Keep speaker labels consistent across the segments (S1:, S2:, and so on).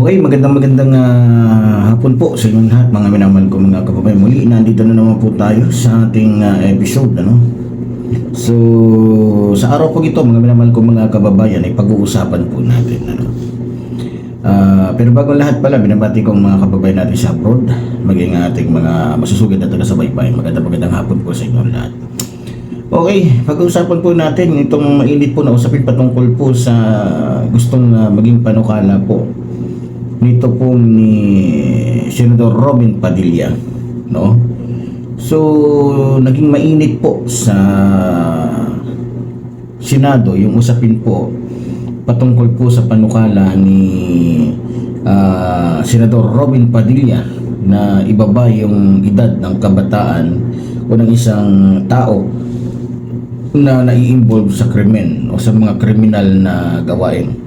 S1: Okay, magandang magandang ah, hapon po sa inyong lahat mga minamahal ko mga kababayan. Muli, nandito na naman po tayo sa ating ah, episode. Ano? So, sa araw po ito mga minamahal ko mga kababayan ay pag-uusapan po natin. Ano? Ah, pero bago lahat pala, binabati ko ang mga kababayan natin sa abroad, maging ating mga masusugid na taga-sabaybay. Magandang magandang hapon po sa inyong lahat. Okay, pag-uusapan po natin itong mainit po na usapin patungkol po sa gustong ah, maging panukala po nito po ni Senador Robin Padilla, no? So, naging mainit po sa Senado yung usapin po patungkol po sa panukala ni ah, Senador Robin Padilla na ibaba yung edad ng kabataan o ng isang tao na nai-involve sa krimen o sa mga kriminal na gawain.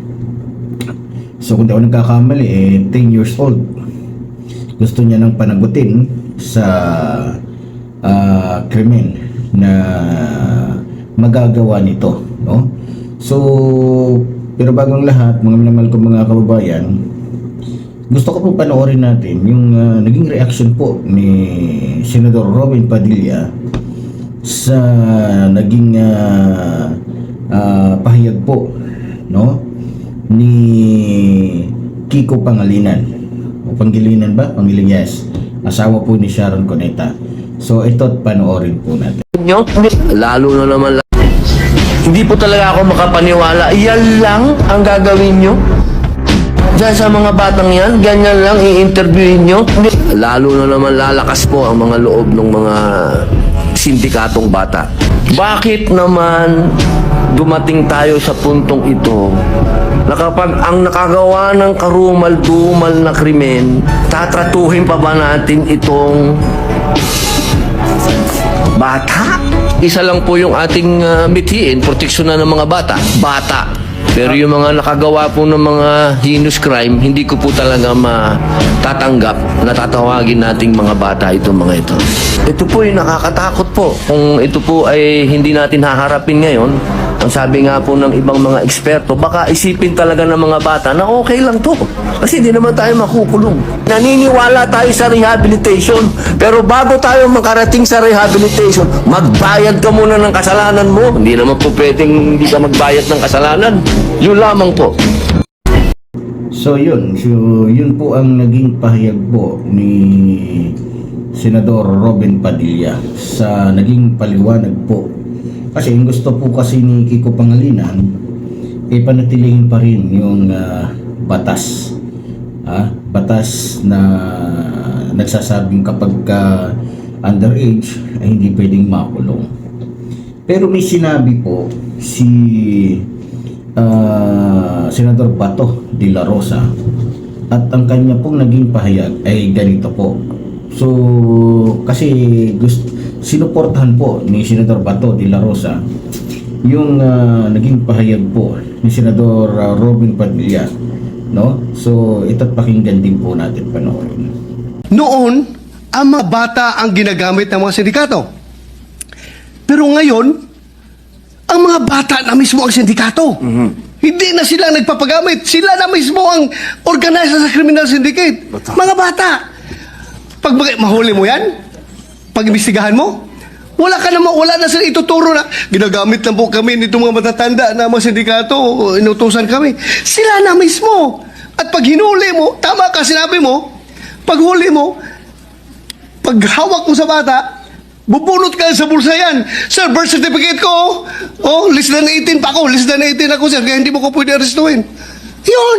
S1: So kung ako nagkakamali, eh, 10 years old. Gusto niya nang panagutin sa ah, krimen na magagawa nito. No? So, pero bagong lahat, mga minamahal ko mga kababayan, gusto ko po panoorin natin yung ah, naging reaction po ni Senador Robin Padilla sa naging ah, ah, pahayag po no ni Kiko Pangalinan o Pangilinan ba? Pangiling yes asawa po ni Sharon Coneta so ito panoorin po natin
S2: nyo, lalo na naman lang. Hindi po talaga ako makapaniwala. Yan lang ang gagawin nyo. Diyan sa mga batang yan, ganyan lang i-interviewin nyo. Lalo na naman lalakas po ang mga loob ng mga sindikatong bata. Bakit naman dumating tayo sa puntong ito na kapag ang nakagawa ng karumal-dumal na krimen, tatratuhin pa ba natin itong Bata? Isa lang po yung ating uh, mithiin, proteksyon na ng mga bata. Bata. Pero yung mga nakagawa po ng mga heinous crime, hindi ko po talaga matatanggap na tatawagin nating mga bata itong mga ito. Ito po yung nakakatakot po. Kung ito po ay hindi natin haharapin ngayon, ang sabi nga po ng ibang mga eksperto, baka isipin talaga ng mga bata na okay lang to. Kasi hindi naman tayo makukulong. Naniniwala tayo sa rehabilitation. Pero bago tayo makarating sa rehabilitation, magbayad ka muna ng kasalanan mo. Hindi naman po pwedeng hindi ka magbayad ng kasalanan. Yun lamang po.
S1: so yun so yun po ang naging pahayag po ni Senador Robin Padilla sa naging paliwanag po kasi yung gusto po kasi ni Kiko Pangalinan eh panatilihin pa rin yung ah, batas. Ah, batas na nagsasabing kapag ka underage ay hindi pwedeng makulong. Pero may sinabi po si ah, Senador Bato de la Rosa at ang kanya pong naging pahayag ay ganito po. So, kasi gusto, sinuportahan po ni Senador Bato de la Rosa yung ah, naging pahayag po ni Senador ah, Robin Padilla. No? So, ito't pakinggan din po natin panoorin.
S3: Noon, ang mga bata ang ginagamit ng mga sindikato. Pero ngayon, ang mga bata na mismo ang sindikato. Hindi na sila nagpapagamit. Sila na mismo ang organizer sa criminal syndicate. Mga bata. Pag mahuli mo yan, pag imbestigahan mo, wala ka naman, wala na sila ituturo na ginagamit lang po kami nito mga matatanda na mga sindikato, inutusan kami. Sila na mismo. At pag hinuli mo, tama ka sinabi mo, pag huli mo, pag hawak mo sa bata, bubunot ka sa bulsa yan. Sir, birth certificate ko, oh, oh less than 18 pa ako, less than 18 ako, sir, kaya hindi mo ko pwede arrestuin. Yun.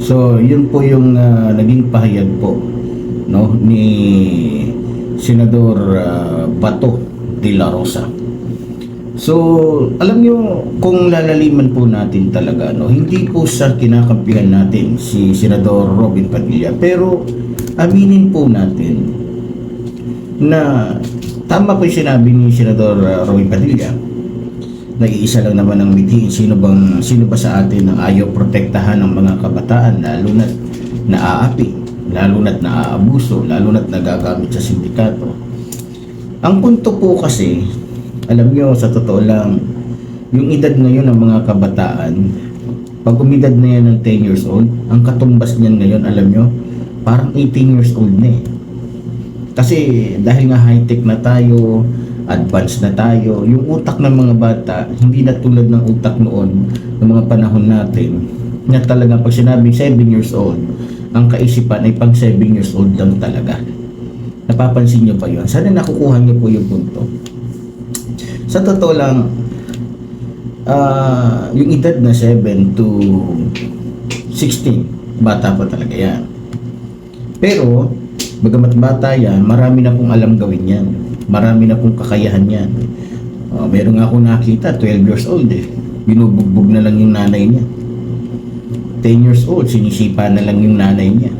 S1: So, yun po yung ah, naging pahayag po no ni Senador ah, Bato de la Rosa. So, alam nyo, kung lalaliman po natin talaga, no, hindi po sa kinakampihan natin si Senador Robin Padilla, pero aminin po natin na tama po sinabi ni Senador ah, Robin Padilla nag-iisa lang naman ang mitiin sino bang sino ba sa atin ang ayaw protektahan ng mga kabataan lalo na't naaapi lalo na't naaabuso lalo na't nagagamit sa sindikato ang punto po kasi alam nyo sa totoo lang yung edad ngayon ng mga kabataan pag umidad na yan ng 10 years old, ang katumbas niyan ngayon, alam nyo, parang 18 years old na eh. Kasi dahil nga high-tech na tayo, advanced na tayo, yung utak ng mga bata, hindi na tulad ng utak noon, ng mga panahon natin, na talaga pag sinabing 7 years old, ang kaisipan ay pag 7 years old lang talaga. Napapansin nyo ba yun? Sana nakukuha nyo po yung punto. Sa totoo lang, ah, yung edad na 7 to 16, bata pa talaga yan. Pero, bagamat bata yan, marami na pong alam gawin yan. Marami na pong kakayahan yan. Uh, meron nga akong nakita, 12 years old eh. Binubugbog na lang yung nanay niya. 10 years old, sinisipa na lang yung nanay niya.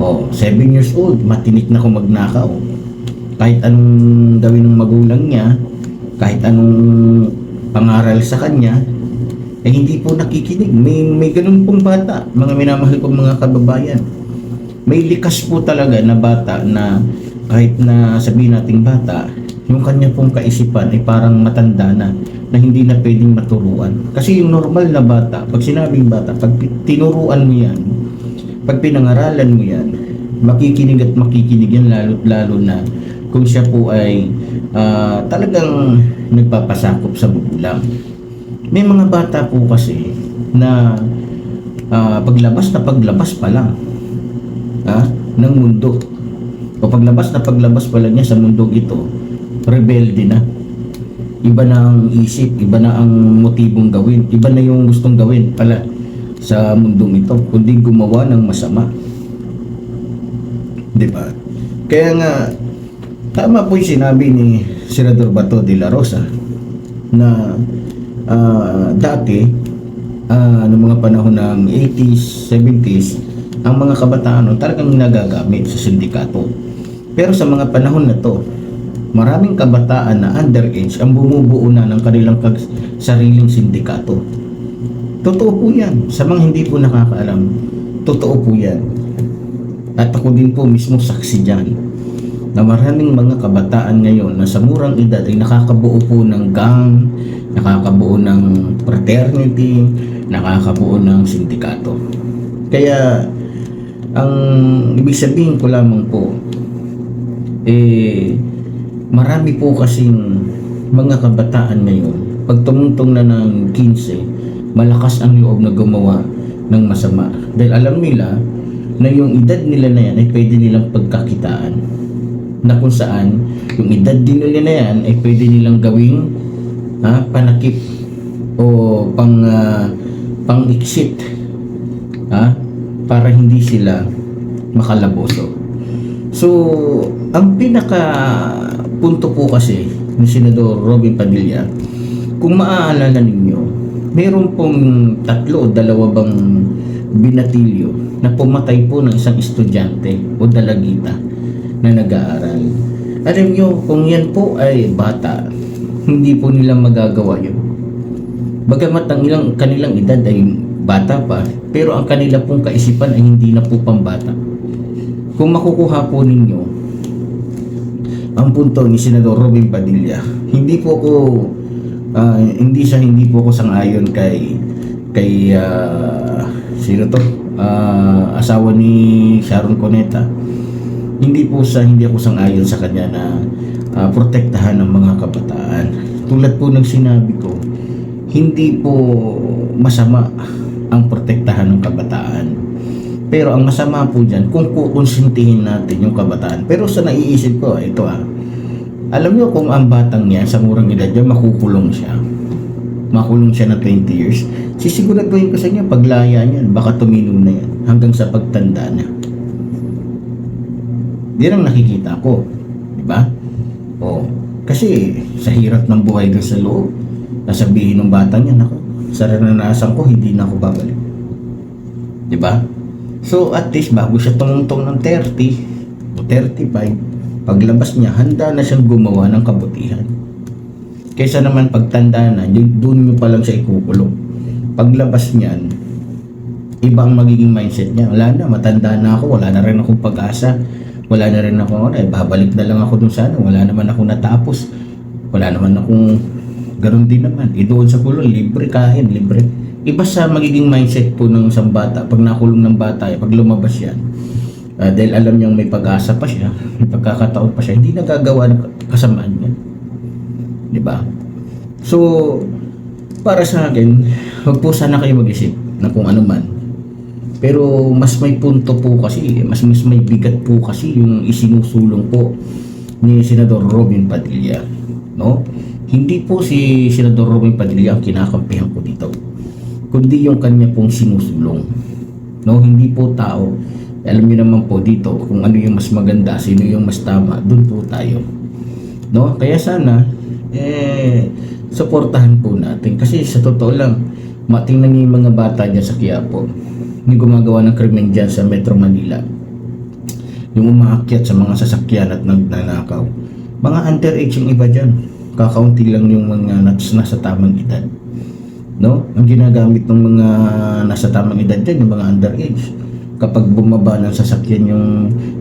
S1: Oh, 7 years old, matinik na kung magnakaw. Kahit anong gawin ng magulang niya, kahit anong pangaral sa kanya, eh hindi po nakikinig. May, may ganun pong bata, mga minamahal kong mga kababayan. May likas po talaga na bata na kahit na sabihin nating bata, yung kanya pong kaisipan ay parang matanda na na hindi na pwedeng maturuan. Kasi yung normal na bata, pag sinabing bata, pag tinuruan mo yan, pag pinangaralan mo yan, makikinig at makikinig yan lalo, lalo na kung siya po ay ah, talagang nagpapasakop sa magulang. May mga bata po kasi na ah, paglabas na paglabas pa lang ah, ng mundo o paglabas na paglabas pa lang niya sa mundong ito, rebelde na. Iba na ang isip, iba na ang motibong gawin, iba na yung gustong gawin pala sa mundong ito, kundi gumawa ng masama. Di ba? Kaya nga, tama po yung sinabi ni Senador Bato de la Rosa na ah, dati, ah, noong mga panahon ng 80s, 70s, ang mga kabataan no, talagang nagagamit sa sindikato. Pero sa mga panahon na to, maraming kabataan na underage ang bumubuo na ng kanilang sariling sindikato. Totoo po yan. Sa mga hindi po nakakaalam, totoo po yan. At ako din po mismo saksi dyan na maraming mga kabataan ngayon na sa murang edad ay nakakabuo po ng gang, nakakabuo ng fraternity, nakakabuo ng sindikato. Kaya, ang ibig sabihin ko lamang po, eh, marami po kasing mga kabataan ngayon, pag tumungtong na ng 15, malakas ang loob na gumawa ng masama. Dahil alam nila na yung edad nila na yan ay pwede nilang pagkakitaan. Na kung saan, yung edad din nila na yan ay pwede nilang gawing ha, panakip o pang ah, pang-exit ha, para hindi sila makalaboso. So, ang pinaka punto po kasi ni Senador Robin Padilla, kung maaalala ninyo, meron pong tatlo o dalawa bang binatilyo na pumatay po ng isang estudyante o dalagita na nag-aaral. Alam nyo, kung yan po ay bata, hindi po nila magagawa yun. Bagamat ang ilang kanilang edad ay bata pa, pero ang kanila pong kaisipan ay hindi na po pambata. Kung makukuha po ninyo ang punto ni Senador Robin Padilla, hindi po ako ah, hindi siya hindi po ako sangayon kay kay ah, sino to? Ah, asawa ni Sharon Cuneta. Hindi po sa hindi ako sangayon sa kanya na ah, protektahan ng mga kabataan. Tulad po ng sinabi ko, hindi po masama ang protektahan ng kabataan. Pero ang masama po dyan, kung kukonsintihin natin yung kabataan. Pero sa naiisip ko, ito ah, alam nyo kung ang batang niya sa murang edad niya, makukulong siya. Makulong siya na 20 years. Sisiguraduhin ko sa inyo, paglaya niyan, baka tuminom na yan hanggang sa pagtanda na. Yan ang nakikita ko. Di ba? O, kasi sa hirap ng buhay doon sa loob, nasabihin ng bata niya, nako, sa naranasan ko, hindi na ako babalik. Di ba? So, at least, bago siya tumungtong ng 30 o 35, paglabas niya, handa na siyang gumawa ng kabutihan. Kaysa naman pagtanda na, doon nyo pa lang siya ikukulong. Paglabas niyan, ibang magiging mindset niya. Wala na, matanda na ako, wala na rin akong pag-asa. Wala na rin ako, ano, eh, babalik na lang ako dun sa ano, wala naman ako natapos. Wala naman akong, ganun din naman. Doon sa kulong, libre kain, libre. Iba sa magiging mindset po ng isang bata pag nakulong ng bata, eh, pag lumabas yan, ah, dahil alam niyang may pag-asa pa siya, may pagkakataon pa siya, hindi nagagawa ng kasamaan niya. Di ba? So, para sa akin, huwag po sana kayo mag-isip na kung ano man. Pero mas may punto po kasi, mas mas may bigat po kasi yung isinusulong po ni Senador Robin Padilla. No? Hindi po si Senador Robin Padilla ang kinakampihan ko dito. Kundi yung kanya pong sinusulong. No, hindi po tao. Alam niyo naman po dito kung ano yung mas maganda, sino yung mas tama, dun po tayo. No? Kaya sana eh suportahan po natin kasi sa totoo lang matingnan niyo yung mga bata diyan sa Quiapo yung gumagawa ng krimen dyan sa Metro Manila yung umaakyat sa mga sasakyan at nagnanakaw mga underage yung iba dyan kakaunti lang yung mga nats nasa tamang edad no? Ang ginagamit ng mga nasa tamang edad dyan yung mga underage. Kapag bumaba ng sasakyan yung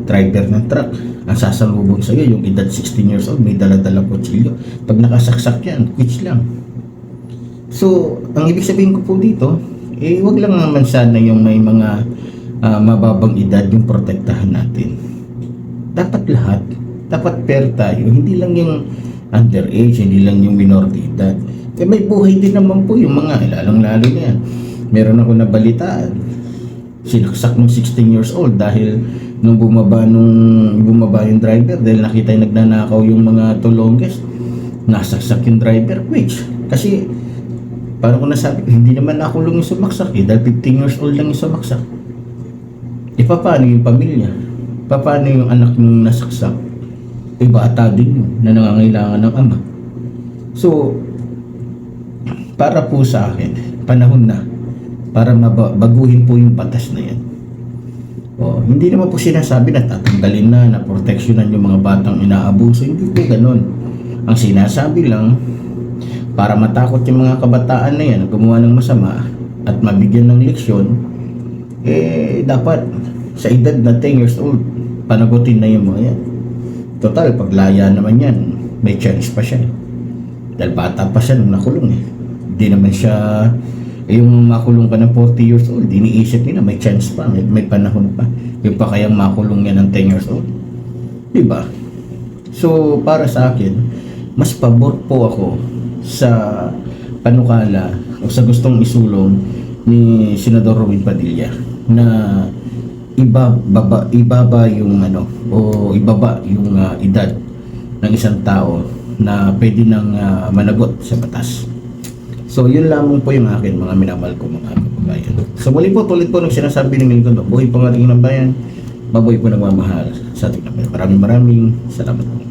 S1: driver ng truck ang sasalubong sa yung edad 16 years old may dala-dala kutsilyo. Pag nakasaksak yan quits lang. So ang ibig sabihin ko po dito eh wag lang naman sana yung may mga ah, mababang edad yung protektahan natin. Dapat lahat dapat fair tayo. Hindi lang yung underage hindi lang yung minor de edad eh may buhay din naman po yung mga lalong lalo na yan. Meron ako nabalitaan. Sinaksak ng 16 years old dahil nung bumaba nung bumaba yung driver dahil nakita yung nagnanakaw yung mga tulongges nasaksak yung driver which kasi paano ko nasabi hindi naman nakulong yung sumaksak eh dahil 15 years old lang yung sumaksak. E paano yung pamilya? Paano yung anak ng nasaksak? Eh bata din yun na nangangailangan ng ama. So para po sa akin panahon na para mabaguhin po yung batas na yan. O, hindi naman po sinasabi na tatanggalin na, na proteksyonan yung mga batang inaabuso. Hindi po ganun. Ang sinasabi lang, para matakot yung mga kabataan na yan gumawa ng masama at mabigyan ng leksyon, eh, dapat sa edad na 10 years old, panagutin na yung mga yan. Total, paglaya naman yan, may chance pa siya. Dahil bata pa siya nung nakulong eh. Hindi naman siya eh, yung makulong ka ng 40 years old, iniisip nila may chance pa, may, may panahon pa. Yung pa kayang makulong yan ng 10 years old. Di ba? So, para sa akin, mas pabor po ako sa panukala o sa gustong isulong ni Senador Robin Padilla na iba baba ibaba yung ano o ibaba yung ah, edad ng isang tao na pwede nang ah, managot sa batas. So, yun lamang po yung akin, mga minamahal ko mga kababayan. So, muli po, tulit po ng sinasabi ng Milton, buhay po ng ating ng bayan, mabuhay po nagmamahal sa ating ng bayan. Maraming maraming salamat po.